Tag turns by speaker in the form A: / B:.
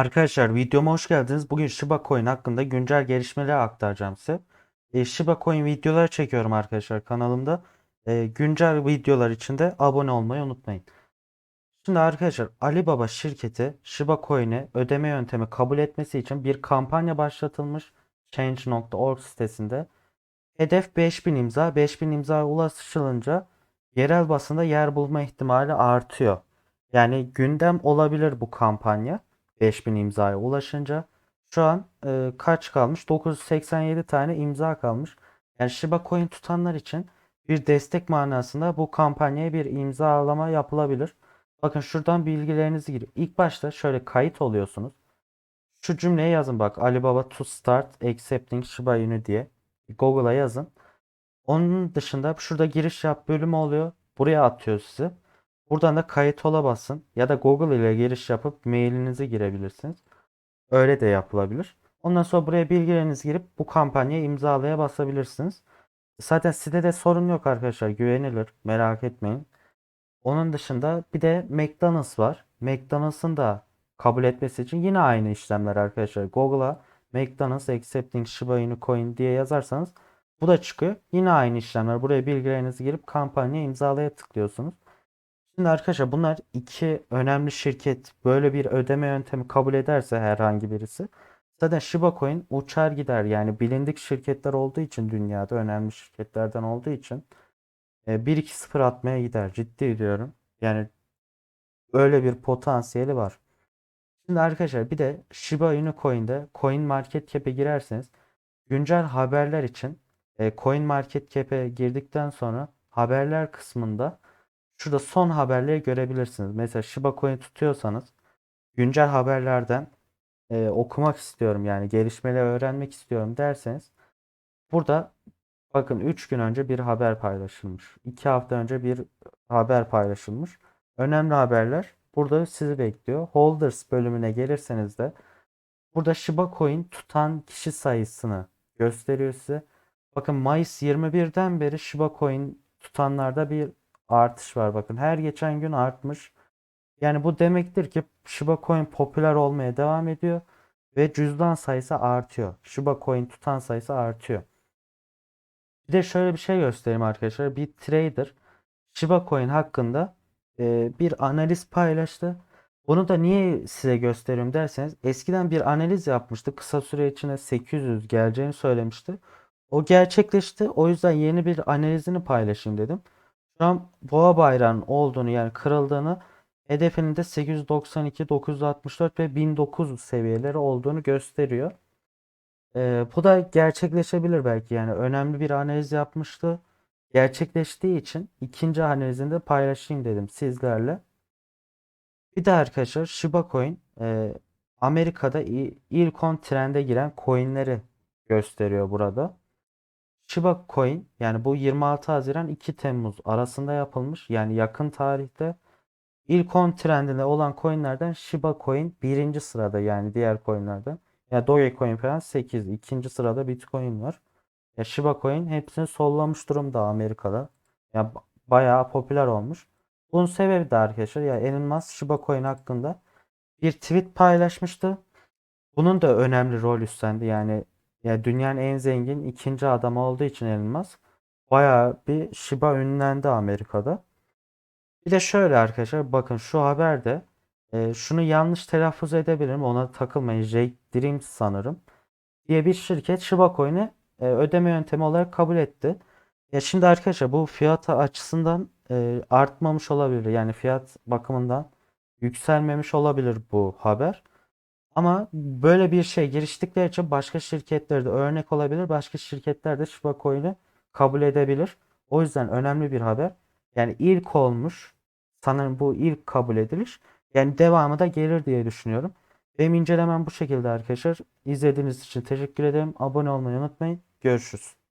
A: Arkadaşlar videoma hoş geldiniz. Bugün Shiba Coin hakkında güncel gelişmeleri aktaracağım size. E, Shiba Coin videoları çekiyorum arkadaşlar kanalımda. E, güncel videolar için de abone olmayı unutmayın. Şimdi arkadaşlar Alibaba şirketi Shiba Coin'i ödeme yöntemi kabul etmesi için bir kampanya başlatılmış Change.org sitesinde. Hedef 5000 imza. 5000 imza ulaşılınca yerel basında yer bulma ihtimali artıyor. Yani gündem olabilir bu kampanya. 5000 imzaya ulaşınca. Şu an e, kaç kalmış? 987 tane imza kalmış. Yani Shiba Coin tutanlar için bir destek manasında bu kampanyaya bir imzalama yapılabilir. Bakın şuradan bilgilerinizi giriyor. İlk başta şöyle kayıt oluyorsunuz. Şu cümleyi yazın bak. Alibaba to start accepting Shiba Inu diye. Google'a yazın. Onun dışında şurada giriş yap bölümü oluyor. Buraya atıyor sizi. Buradan da kayıt ola basın. Ya da Google ile giriş yapıp mailinizi girebilirsiniz. Öyle de yapılabilir. Ondan sonra buraya bilgilerinizi girip bu kampanyayı imzalaya basabilirsiniz. Zaten sitede sorun yok arkadaşlar. Güvenilir. Merak etmeyin. Onun dışında bir de McDonald's var. McDonald's'ın da kabul etmesi için yine aynı işlemler arkadaşlar. Google'a McDonald's accepting Shiba Inu coin diye yazarsanız bu da çıkıyor. Yine aynı işlemler. Buraya bilgilerinizi girip kampanya imzalaya tıklıyorsunuz. Şimdi arkadaşlar bunlar iki önemli şirket böyle bir ödeme yöntemi kabul ederse herhangi birisi zaten Shiba Coin uçar gider. Yani bilindik şirketler olduğu için dünyada önemli şirketlerden olduğu için e, 1-2-0 atmaya gider. Ciddi diyorum. Yani öyle bir potansiyeli var. Şimdi arkadaşlar bir de Shiba Inu Coin'de Coin Market Cap'e girerseniz güncel haberler için e, Coin Market Cap'e girdikten sonra haberler kısmında şurada son haberleri görebilirsiniz. Mesela Shiba Coin tutuyorsanız güncel haberlerden e, okumak istiyorum yani gelişmeleri öğrenmek istiyorum derseniz burada bakın 3 gün önce bir haber paylaşılmış. 2 hafta önce bir haber paylaşılmış. Önemli haberler burada sizi bekliyor. Holders bölümüne gelirseniz de burada Shiba Coin tutan kişi sayısını gösteriyor size. Bakın Mayıs 21'den beri Shiba Coin tutanlarda bir artış var. Bakın her geçen gün artmış. Yani bu demektir ki Shiba Coin popüler olmaya devam ediyor ve cüzdan sayısı artıyor. Shiba Coin tutan sayısı artıyor. Bir de şöyle bir şey göstereyim arkadaşlar. Bir trader Shiba Coin hakkında e, bir analiz paylaştı. Bunu da niye size gösteriyorum derseniz eskiden bir analiz yapmıştı. Kısa süre içinde 800 geleceğini söylemişti. O gerçekleşti. O yüzden yeni bir analizini paylaşayım dedim. An boğa bayrağının olduğunu yani kırıldığını hedefinin de 892, 964 ve 1900 seviyeleri olduğunu gösteriyor. Ee, bu da gerçekleşebilir belki yani önemli bir analiz yapmıştı. Gerçekleştiği için ikinci analizini de paylaşayım dedim sizlerle. Bir de arkadaşlar Shiba Coin e, Amerika'da ilk 10 trende giren coinleri gösteriyor burada. Shiba Coin yani bu 26 Haziran 2 Temmuz arasında yapılmış. Yani yakın tarihte ilk 10 trendinde olan coinlerden Shiba Coin birinci sırada yani diğer coinlerden. Ya Dogecoin falan 8. ikinci sırada Bitcoin var. Ya Shiba Coin hepsini sollamış durumda Amerika'da. Ya ba- bayağı popüler olmuş. Bunun sebebi de arkadaşlar ya Elon Musk Shiba Coin hakkında bir tweet paylaşmıştı. Bunun da önemli rol üstlendi. Yani ya dünyanın en zengin ikinci adamı olduğu için Elon Musk bayağı bir Shiba ünlendi Amerika'da. Bir de şöyle arkadaşlar bakın şu haberde e, şunu yanlış telaffuz edebilirim ona takılmayın. Jake Dreams sanırım diye bir şirket Shiba Coin'i e, ödeme yöntemi olarak kabul etti. Ya şimdi arkadaşlar bu fiyata açısından e, artmamış olabilir. Yani fiyat bakımından yükselmemiş olabilir bu haber. Ama böyle bir şey giriştikleri için başka şirketler de örnek olabilir. Başka şirketler de Shiba Coin'i kabul edebilir. O yüzden önemli bir haber. Yani ilk olmuş. Sanırım bu ilk kabul ediliş. Yani devamı da gelir diye düşünüyorum. Benim incelemem bu şekilde arkadaşlar. İzlediğiniz için teşekkür ederim. Abone olmayı unutmayın. Görüşürüz.